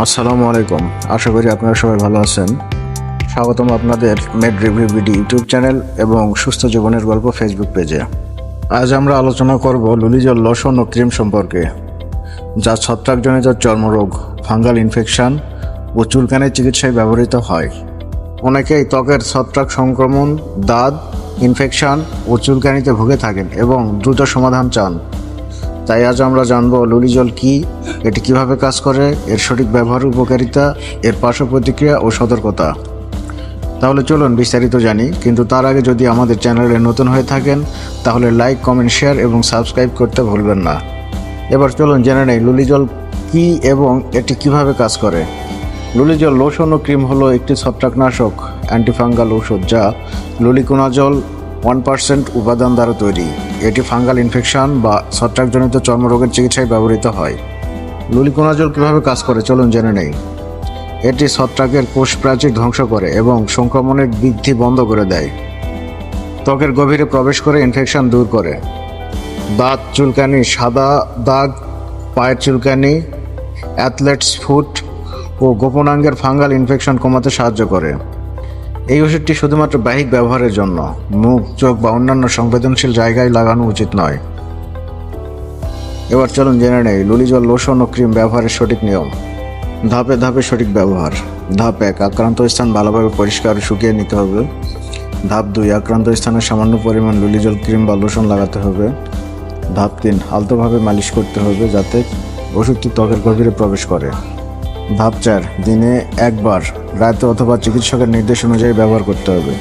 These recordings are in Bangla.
আসসালামু আলাইকুম। আশা করি আপনারা সবাই ভালো আছেন। স্বাগতম আপনাদের med review BD YouTube channel এবং সুস্থ জীবনের গল্প ফেসবুক পেজে। আজ আমরা আলোচনা করব লুলিজল লসন ও ক্রিম সম্পর্কে, যা ছত্রাকজনিত চর্মরোগ, ফাঙ্গাল ইনফেকশন ও চুলকানের চিকিৎসায় ব্যবহৃত হয়। অনেকেই ত্বকের ছত্রাক সংক্রমণ, দাঁত, ইনফেকশন ও চুলকানিতে ভুগে থাকেন এবং দ্রুত সমাধান চান। তাই আজ আমরা জানব লুলি জল কি, এটি কীভাবে কাজ করে, এর সঠিক ব্যবহার, উপকারিতা, এর পার্শ্ব প্রতিক্রিয়া ও সতর্কতা। তাহলে চলুন বিস্তারিত জানি, কিন্তু তার আগে যদি আমাদের চ্যানেলে নতুন হয়ে থাকেন, তাহলে লাইক, কমেন্ট, শেয়ার এবং সাবস্ক্রাইব করতে ভুলবেন না। এবার চলুন জেনে নেই লুলি জল কী এবং এটি কীভাবে কাজ করে। লুলিজল লোশন ও ক্রিম হলো একটি ছত্রাকনাশক, অ্যান্টিফাঙ্গাল ঔষধ যা লুলিকোনাজল ওয়ান পার্সেন্ট উপাদান দ্বারা তৈরি। এটি ফাঙ্গাল ইনফেকশন বা ছত্রাকজনিত চর্মরোগের চিকিৎসায় ব্যবহৃত হয়। লুলিকোনাজল কীভাবে কাজ করে চলুন জেনে নেই। এটি ছত্রাকের কোষ প্রাচীর ধ্বংস করে এবং সংক্রমণের বৃদ্ধি বন্ধ করে দেয়। ত্বকের গভীরে প্রবেশ করে ইনফেকশন দূর করে। দাঁত চুলকানি, সাদা দাগ, পায়ের চুলকানি, অ্যাথলেটস ফুট ও গোপনাঙ্গের ফাঙ্গাল ইনফেকশন কমাতে সাহায্য করে। এই ওষুধটি শুধুমাত্র বাহিক ব্যবহারের জন্য। মুখ, চোখ বা অন্যান্য সংবেদনশীল জায়গায় লাগানো উচিত নয়। এবার চলুন জেনে নেই, লুলিজল লোশন ও ক্রিম ব্যবহারের সঠিক নিয়ম। ধাপে ধাপে সঠিক ব্যবহার। ধাপ এক, আক্রান্ত স্থান ভালোভাবে পরিষ্কার শুকিয়ে নিতে হবে। ধাপ দুই, আক্রান্ত স্থানে সামান্য পরিমাণ লুলিজল ক্রিম বা লোশন লাগাতে হবে। ধাপ তিন, আলতোভাবে মালিশ করতে হবে যাতে ওষুধটি ত্বকের গভীরে প্রবেশ করে। ধাপ চার দিনে একবার, রাতে অথবা চিকিৎসকের নির্দেশ অনুযায়ী ব্যবহার করতে হবে।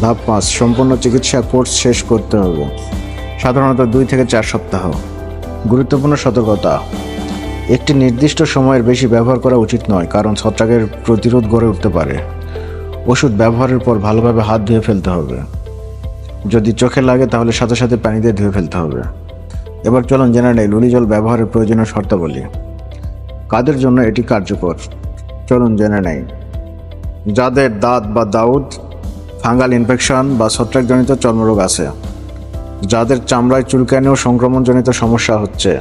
ধাপ পাঁচ সম্পূর্ণ চিকিৎসা কোর্স শেষ করতে হবে। সাধারণত দুই থেকে চার সপ্তাহ। গুরুত্বপূর্ণ সতর্কতা। একটি নির্দিষ্ট সময়ের বেশি ব্যবহার করা উচিত নয়, কারণ ছত্রাকের প্রতিরোধ গড়ে উঠতে পারে। ওষুধ ব্যবহারের পর ভালোভাবে হাত ধুয়ে ফেলতে হবে। যদি চোখে লাগে, তাহলে সাথে সাথে পানি দিয়ে ধুয়ে ফেলতে হবে। এবার চলুন জেনে নেই লুলি জল ব্যবহারের প্রয়োজনীয় শর্তাবলী। কাদের জন্য এটি কার্যকর? চলুন জেনে নেই। যাদের দাঁত বা দাউদ, ফাঙ্গাল ইনফেকশন বা ছত্রাকজনিত চর্মরোগ আছে, যাদের চামড়ায় চুলকানি ও সংক্রমণজনিত সমস্যা হচ্ছে,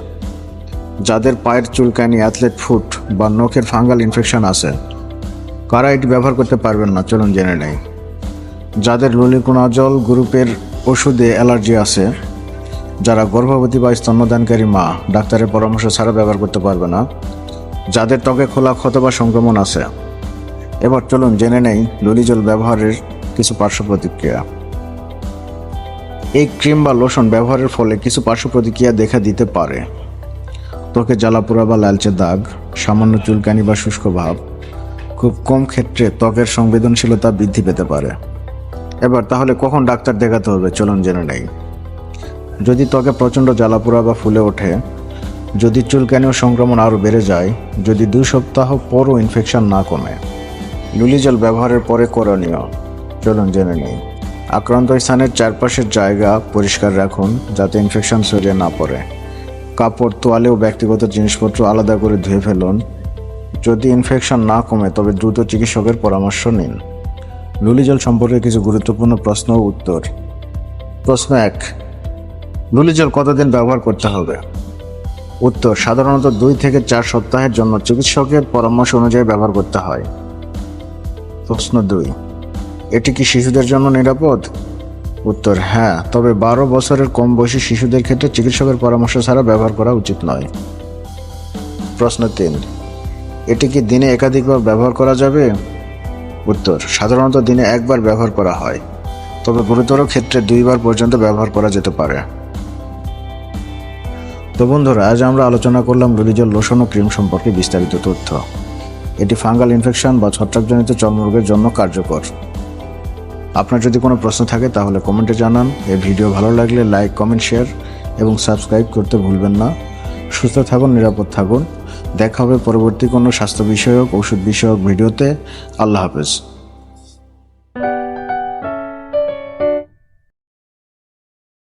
যাদের পায়ের চুলকানি, অ্যাথলেট ফুট বা নখের ফাঙ্গাল ইনফেকশন আছে, কারা এটি ব্যবহার করতে পারবেন না? চলুন জেনে নেই। যাদের ললিকোনাজল গ্রুপের ওষুধে অ্যালার্জি আছে, যারা গর্ভবতী বা স্তন্যদানকারী মা, ডাক্তারের পরামর্শ ছাড়া ব্যবহার করতে পারবে না যাদের ত্বকে খোলা ক্ষত বা সংক্রমণ আছে। এবার চলুন জেনে নেই ললিজল ব্যবহারের কিছু পার্শ্ব প্রতিক্রিয়া। এই ক্রিম বা লোশন ব্যবহারের ফলে কিছু পার্শ্ব প্রতিক্রিয়া দেখা দিতে পারে। ত্বকে জ্বালাপোড়া বা লালচে দাগ, সামান্য চুলকানি বা শুষ্ক ভাব, খুব কম ক্ষেত্রে ত্বকের সংবেদনশীলতা বৃদ্ধি পেতে পারে। এবার তাহলে কখন ডাক্তার দেখাতে হবে? চলুন জেনে নেই। যদি ত্বকে প্রচণ্ড জ্বালাপোড়া বা ফুলে ওঠে যদি চুলকানি ও সংক্রমণ আরও বেড়ে যায়, যদি দুই সপ্তাহ পরও ইনফেকশন না কমে? লুলি জল ব্যবহারের পরে করণীয়। চলুন জেনে নিই। আক্রান্ত স্থানের চারপাশের জায়গা পরিষ্কার রাখুন যাতে ইনফেকশন ছড়িয়ে না পড়ে। কাপড়, তোয়ালে ও ব্যক্তিগত জিনিসপত্র আলাদা করে ধুয়ে ফেলুন। যদি ইনফেকশন না কমে, তবে দ্রুত চিকিৎসকের পরামর্শ নিন। লুলি জল সম্পর্কে কিছু গুরুত্বপূর্ণ প্রশ্ন ও উত্তর। প্রশ্ন এক, লুলিজল কতদিন ব্যবহার করতে হবে? উত্তর, সাধারণত দুই থেকে চার সপ্তাহের জন্য চিকিৎসকের পরামর্শ অনুযায়ী ব্যবহার করতে হয়। প্রশ্ন দুই, এটি কি শিশুদের জন্য নিরাপদ? উত্তর হ্যাঁ তবে বারো বছরের কম বয়সী শিশুদের ক্ষেত্রে চিকিৎসকের পরামর্শ ছাড়া ব্যবহার করা উচিত নয়। প্রশ্ন তিন, এটি কি দিনে একাধিকবার ব্যবহার করা যাবে? উত্তর, সাধারণত দিনে একবার ব্যবহার করা হয়, তবে গুরুতর ক্ষেত্রে দুইবার পর্যন্ত ব্যবহার করা যেতে পারে। তো বন্ধুরা, আজ আমরা আলোচনা করলাম লুলিজল লোশন ও ক্রিম সম্পর্কে বিস্তারিত তথ্য। এটি ফাঙ্গাল ইনফেকশন বা ছত্রাকজনিত চর্মরোগের জন্য কার্যকর। আপনার যদি কোনো প্রশ্ন থাকে, তাহলে কমেন্টে জানান। এই ভিডিও ভালো লাগলে লাইক, কমেন্ট, শেয়ার এবং সাবস্ক্রাইব করতে ভুলবেন না। সুস্থ থাকুন, নিরাপদ থাকুন। দেখা হবে পরবর্তী কোনো স্বাস্থ্য বিষয়ক, ওষুধ বিষয়ক ভিডিওতে। আল্লাহ হাফেজ।